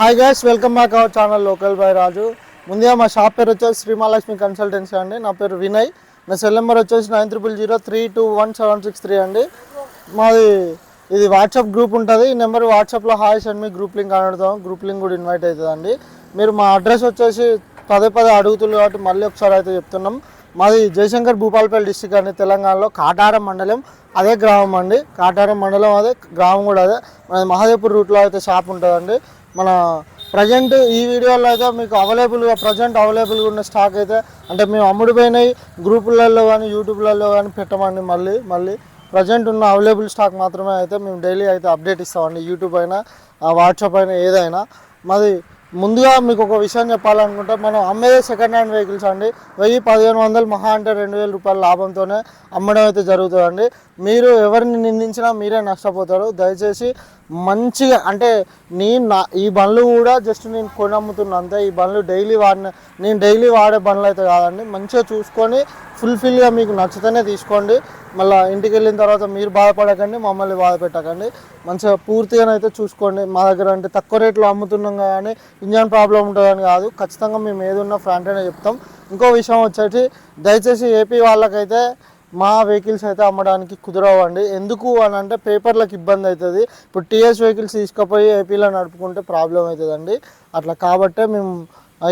Hi guys welcome back our channel local by Raju ముందుగా మా shop పేరు వచ్చేసి శ్రీమహాలక్ష్మి కన్సల్టెన్సీ అండి. నా పేరు వినయ్ నా సెల్ నెంబర్ వచ్చేసి nine triple zero three two one seven six three అండి. మాది ఇది వాట్సాప్ గ్రూప్ ఉంటుంది. ఈ నెంబర్ వాట్సాప్లో హాయ్ సెండ్ మీ గ్రూప్ లింక్ అడుగుతాం గ్రూప్ లింక్ కూడా ఇన్వైట్ అవుతుందండి. మీరు మా అడ్రస్ వచ్చేసి పదే పదే అడుగుతున్నారు కాబట్టి మళ్ళీ ఒకసారి అయితే చెప్తున్నాం. మాది జయశంకర్ భూపాలపల్లి డిస్టిక్ అండి. తెలంగాణలో కాటారం మండలం. అదే గ్రామం అండి. కాటారం మండలం అదే గ్రామం కూడా అదే. మన మహాదేవ్పూర్ రూట్లో అయితే షాప్ ఉంటుందండి. మన ప్రజెంట్ ఈ వీడియోలో అయితే మీకు అవైలబుల్గా ప్రజెంట్ అవైలబుల్గా ఉన్న స్టాక్ అయితే అంటే మేము అమ్ముడుపోయినాయి గ్రూపులలో కానీ యూట్యూబ్లలో కానీ పెట్టమండి మళ్ళీ మళ్ళీ. ప్రజెంట్ ఉన్న అవైలబుల్ స్టాక్ మాత్రమే అయితే మేము డైలీ అయితే అప్డేట్ ఇస్తామండి. యూట్యూబ్ అయినా వాట్సాప్ అయినా ఏదైనా. మాది ముందుగా మీకు ఒక విషయం చెప్పాలనుకుంటే మనం అమ్మేదే సెకండ్ హ్యాండ్ వెహికల్స్ అండి. వెయ్యి పదిహేను వందలు మహా అంటే రెండు వేల రూపాయల లాభంతోనే అమ్మడం అయితే జరుగుతుందండి. మీరు ఎవరిని నిందించినా మీరే నష్టపోతారు. దయచేసి మంచిగా అంటే నేను నా ఈ బండ్లు కూడా జస్ట్ నేను కొని అమ్ముతున్నా అంతే ఈ బండ్లు డైలీ వాడిన నేను డైలీ వాడే బండ్లు అయితే కాదండి. మంచిగా చూసుకొని ఫుల్ఫిల్గా మీకు నచ్చితేనే తీసుకోండి. మళ్ళీ ఇంటికి వెళ్ళిన తర్వాత మీరు బాధపడకండి మమ్మల్ని బాధ పెట్టకండి. మంచిగా పూర్తిగానైతే చూసుకోండి. మా దగ్గర అంటే తక్కువ రేట్లో అమ్ముతున్నాం కానీ ఇంజన్ ప్రాబ్లం ఉంటుందని కాదు. ఖచ్చితంగా మేము ఏదున్న ఫ్రాంట్ అయినా అనే చెప్తాం. ఇంకో విషయం వచ్చేసి దయచేసి ఏపీ వాళ్ళకైతే మా వెహికల్స్ అయితే అమ్మడానికి కుదరవండి. ఎందుకు అని అంటే పేపర్లకు ఇబ్బంది అవుతుంది. ఇప్పుడు టీఎస్ వెహికల్స్ తీసుకుపోయి ఏపీలో నడుపుకుంటే ప్రాబ్లం అవుతుందండి. అట్లా కాబట్టే మేము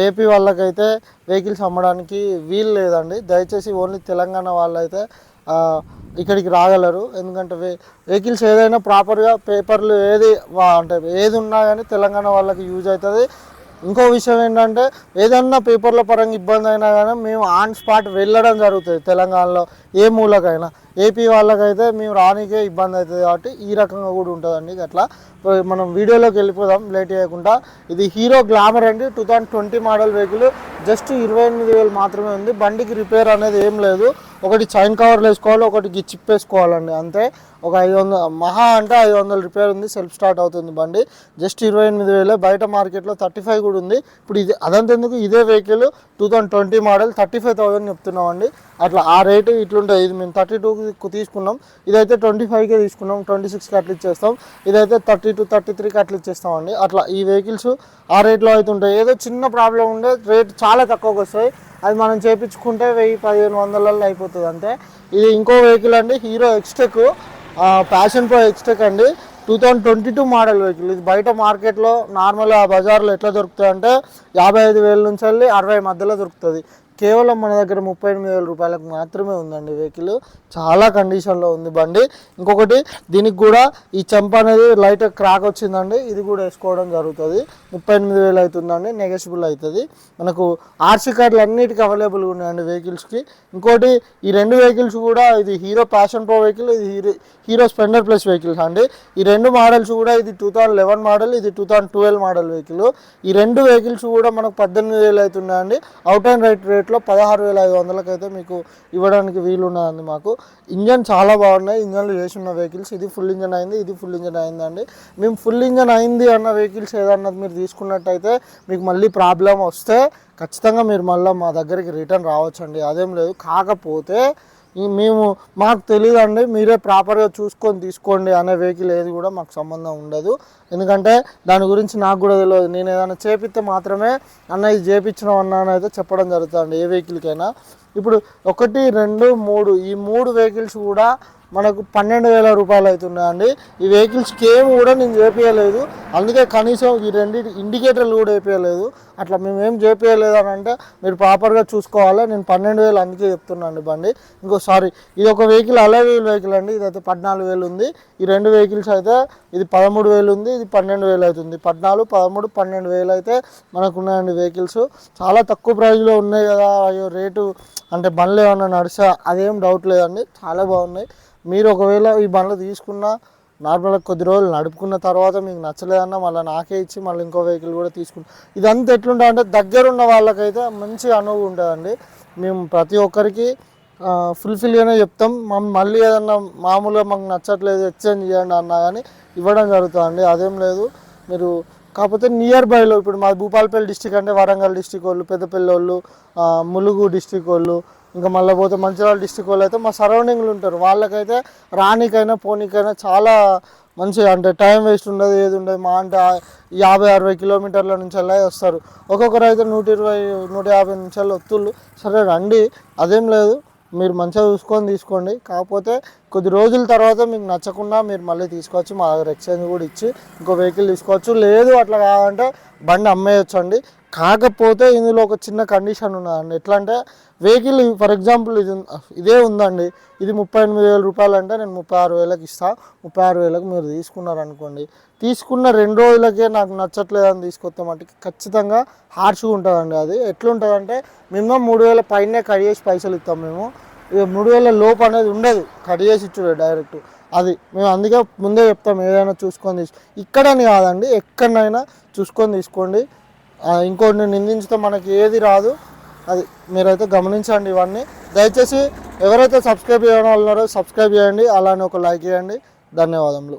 ఏపీ వాళ్ళకైతే వెహికల్స్ అమ్మడానికి వీలు లేదండి. దయచేసి ఓన్లీ తెలంగాణ వాళ్ళైతే ఇక్కడికి రాగలరు. ఎందుకంటే వే వెహికల్స్ ఏదైనా ప్రాపర్గా పేపర్లు ఏది అంటే ఏది ఉన్నా కానీ తెలంగాణ వాళ్ళకి యూజ్ అవుతుంది. ఇంకో విషయం ఏంటంటే ఏదన్నా పేపర్ల పరంగా ఇబ్బంది అయినా కానీ మేము ఆన్ స్పాట్ వెళ్ళడం జరుగుతుంది తెలంగాణలో ఏ మూలకైనా. ఏపీ వాళ్ళకైతే మేము రానికే ఇబ్బంది అవుతుంది కాబట్టి ఈ రకంగా కూడా ఉంటుందండి అట్లా. మనం వీడియోలోకి వెళ్ళిపోదాం లేట్ చేయకుండా. ఇది హీరో గ్లామర్ అండి two thousand twenty model vehicle just ఇరవై ఎనిమిది వేలు మాత్రమే ఉంది. బండికి రిపేర్ అనేది ఏం లేదు. ఒకటి చైన్ కవర్లు వేసుకోవాలి ఒకటి గిచ్చిప్ వేసుకోవాలండి అంతే. ఒక ఐదు వందల మహా అంటే ఐదు వందల రిపేర్ ఉంది సెల్ఫ్ స్టార్ట్ అవుతుంది బండి. జస్ట్ ఇరవై ఎనిమిది వేలే బయట మార్కెట్లో థర్టీ ఫైవ్ కూడా ఉంది. ఇప్పుడు ఇది అదంత ఎందుకు? ఇదే vehicle two thousand twenty model thirty five thousand చెప్తున్నామండి అట్లా ఆ రేటు ఇట్లుంటుంది ఇది మేము థర్టీ టూకి తీసుకున్నాం. ఇదైతే ట్వంటీ ఫైవ్కే తీసుకున్నాం ట్వంటీ సిక్స్కి అట్లా ఇచ్చేస్తాం. ఇదైతే థర్టీ టూ థర్టీ త్రీకి అట్లా ఇచ్చేస్తామండి అట్లా ఈ వెహికల్స్ ఆ రేట్లో అయితే ఉంటాయి. ఏదో చిన్న ప్రాబ్లం ఉండే రేట్ చాలా తక్కువకి వస్తాయి. అది మనం చేపించుకుంటే వెయ్యి పదిహేను వందలలో అయిపోతుంది అంతే. ఇది ఇంకో వెహికల్ అండి Hero Xtec Passion Pro Xtec అండి. Two thousand twenty two model vehicle ఇది బయట మార్కెట్లో నార్మల్గా బజార్లో ఎట్లా దొరుకుతాయి అంటే యాభై ఐదు వేల నుంచి వెళ్ళి అరవై మధ్యలో దొరుకుతుంది. కేవలం మన దగ్గర ముప్పై ఎనిమిది వేల రూపాయలకు మాత్రమే ఉందండి వెహికల్. చాలా కండిషన్లో ఉంది బండి. ఇంకొకటి దీనికి కూడా ఈ చెంప అనేది లైట్ క్రాక్ వచ్చిందండి. ఇది కూడా వేసుకోవడం జరుగుతుంది. ముప్పై ఎనిమిది వేలు అవుతుందండి నెగెసిబుల్ అవుతుంది. మనకు ఆర్సీ కార్డులు అన్నిటికీ అవైలబుల్గా ఉన్నాయండి వెహికల్స్కి ఇంకోటి ఈ రెండు వెహికల్స్ కూడా ఇది హీరో ప్యాషన్ ప్రో వెహికల్ ఇది Hero Hero Splendor plus vehicles అండి. ఈ రెండు మోడల్స్ కూడా ఇది టూ థౌజండ్ లెవెన్ మోడల్ ఇది two thousand twelve model vehicle ఈ రెండు వెహికల్స్ కూడా మనకు పద్దెనిమిది వేలు అవుతున్నాయండి. అవుట్ అండ్ రైట్ రేట్ రేట్లో పదహారు వేల ఐదు వందలకు అయితే మీకు ఇవ్వడానికి వీలు ఉన్నదండి మాకు. ఇంజన్ చాలా బాగున్నాయి. ఇంజన్లు చేసిన ఉన్న వెహికల్స్. ఇది ఫుల్ ఇంజన్ అయింది ఇది ఫుల్ ఇంజన్ అయిందండి. మేము ఫుల్ ఇంజన్ అయింది అన్న వెహికల్స్ ఏదన్నది మీరు తీసుకున్నట్టయితే మీకు మళ్ళీ ప్రాబ్లం వస్తే ఖచ్చితంగా మీరు మళ్ళీ మా దగ్గరికి రిటర్న్ రావచ్చండి. అదేం లేదు. కాకపోతే మేము మాకు తెలియదండి మీరే ప్రాపర్గా చూసుకొని తీసుకోండి అనే వెహికల్ ఏది కూడా మాకు సంబంధం ఉండదు. ఎందుకంటే దాని గురించి నాకు కూడా తెలియదు నేను ఏదైనా చేపిస్తే మాత్రమే అన్న ఇది చేపించిన అన్న అని అయితే చెప్పడం జరుగుతుంది ఏ వెహికల్కైనా. ఇప్పుడు ఒకటి రెండు మూడు ఈ మూడు వెహికల్స్ కూడా మనకు పన్నెండు వేల రూపాయలు అవుతున్నాయండి. ఈ వెహికల్స్కి ఏమి కూడా నేను చేపించలేదు అందుకే కనీసం ఈ రెండు ఇండికేటర్లు కూడా వేపించలేదు అట్లా మేము ఏం చేపించలేదు అని అంటే మీరు ప్రాపర్గా చూసుకోవాలి. నేను పన్నెండు వేలు అందుకే చెప్తున్నాను బండి. ఇంకో సారీ ఇది ఒక వెహికల్ అలవేల్ వెహికల్ అండి. ఇదైతే పద్నాలుగు వేలు ఉంది. ఈ రెండు వెహికల్స్ అయితే ఇది పదమూడు వేలు ఉంది. ఇది పన్నెండు వేలు అవుతుంది. పద్నాలుగు పదమూడు పన్నెండు వేలు అయితే మనకు ఉన్నాయండి వెహికల్స్. చాలా తక్కువ ప్రైస్లో ఉన్నాయి కదా. అయ్యో రేటు అంటే బండ్లు ఏమన్నా నడిచా? అదేం డౌట్ లేదండి. చాలా బాగున్నాయి. మీరు ఒకవేళ ఈ బండ్లు తీసుకున్న నార్మల్గా కొద్ది రోజులు నడుపుకున్న తర్వాత మీకు నచ్చలేదన్నా మళ్ళీ నాకే ఇచ్చి మళ్ళీ ఇంకో వెహికల్ కూడా తీసుకుంటాం ఇదంతా ఎట్లుంటుంది అంటే దగ్గరున్న వాళ్ళకైతే మంచి అనుభవం ఉంటుందండి. మేము ప్రతి ఒక్కరికి ఫుల్ఫిల్గానే చెప్తాం. మళ్ళీ ఏదన్నా మామూలుగా మాకు నచ్చట్లేదు ఎక్స్చేంజ్ చేయండి అన్నా కానీ ఇవ్వడం జరుగుతుందండి. అదేం లేదు. మీరు కాకపోతే నియర్ బైలో ఇప్పుడు మా భూపాలపల్లి డిస్టిక్ అంటే వరంగల్ డిస్టిక్ వాళ్ళు పెద్దపల్లి వాళ్ళు ములుగు డిస్టిక్ వాళ్ళు ఇంకా మళ్ళీ పోతే మంచిర్యాల డిస్టిక్ వాళ్ళు అయితే మా సరౌండింగ్లు ఉంటారు. వాళ్ళకైతే రానికైనా పోనీకైనా చాలా మంచి అంటే టైం వేస్ట్ ఉండదు ఏది ఉండదు. మా అంటే యాభై అరవై కిలోమీటర్ల నుంచి అలా వస్తారు. ఒక్కొక్కరు అయితే నూట ఇరవై నూట యాభై నిమిషాలు వస్తుళ్ళు సరే రండి అదేం లేదు. మీరు మంచిగా చూసుకొని తీసుకోండి. కాకపోతే కొద్ది రోజుల తర్వాత మీకు నచ్చకుండా మీరు మళ్ళీ తీసుకోవచ్చు. మా దగ్గర ఎక్స్చేంజ్ కూడా ఇచ్చి ఇంకో వెహికల్ తీసుకోవచ్చు. లేదు అట్లా కాదంటే బండి అమ్మేయచ్చు అండి కాకపోతే ఇందులో ఒక చిన్న కండిషన్ ఉన్నదండి. ఎట్లా అంటే వెహికల్ ఫర్ ఎగ్జాంపుల్ ఇది ఇదే ఉందండి. ఇది ముప్పై ఎనిమిది వేల రూపాయలు అంటే నేను ముప్పై ఆరు వేలకు ఇస్తా. ముప్పై ఆరు వేలకు మీరు తీసుకున్నారు అనుకోండి తీసుకున్న రెండు రోజులకే నాకు నచ్చట్లేదు అని తీసుకొస్తే మటుకి ఖచ్చితంగా హార్ష్గా ఉంటుందండి అది. ఎట్లుంటుందంటే మినిమం మూడు వేల పైనే కట్ చేసి పైసలు ఇస్తాం మేము. ఇక మూడు వేల లోపు అనేది ఉండదు. కట్ చేసి ఇచ్చుడే డైరెక్ట్ అది మేము అందుకే ముందే చెప్తాం ఏదైనా చూసుకొని తీసు ఇక్కడని కాదండి ఎక్కడైనా చూసుకొని తీసుకోండి. ఇంకోటి ఇంకోటిని నిందించితే మనకి ఏది రాదు. అది మీరైతే గమనించండి ఇవన్నీ. దయచేసి ఎవరైతే సబ్స్క్రైబ్ చేయడం వాళ్ళు ఉన్నారో సబ్స్క్రైబ్ చేయండి అలానే ఒక లైక్ చేయండి. ధన్యవాదములు.